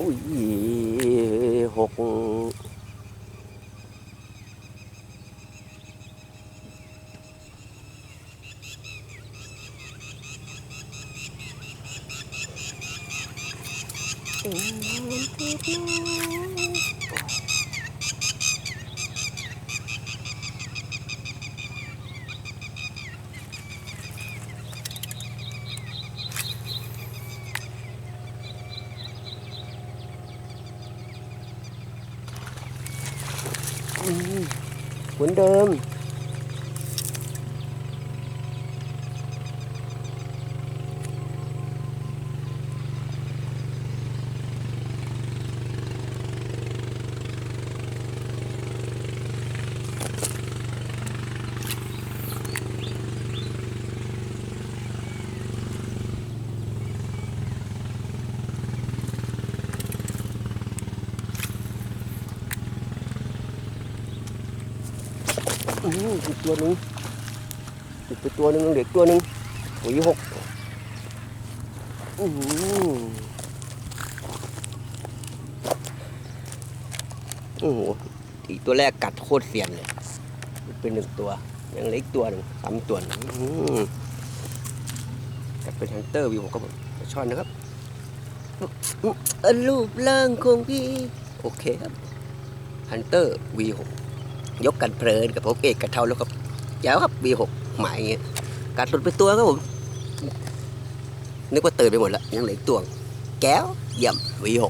อุ้ยหกเหมือน เหมือนเดิม อีกตัวหนึ่งอีกไปตัวหนึ่งเหลืออกตัวหนึ่งปุ๋ยหกอืมโอ้โหอีกตัวแรกกัดโคตรเสียนเลย เป็นหนึ่งตัว ยังเหล็กตัวหนึ่งสามตัวหนึ่งอืมกัดเป็นฮันเตอร์วิวครับผมปลาช่อนนะครับอืมเออรูปร่างของพี่ โอเคครับฮันเตอร์วีหก ยกกันเพลินกับผมเอกกระเทาแล้วครับแจ๋วครับ V6 หกหมายเงี้ยการหลุดไปตัวครับผมนึกว่าตื่นไปหมดแล้วยังเหลือตัว แก้วเยี่ยม V6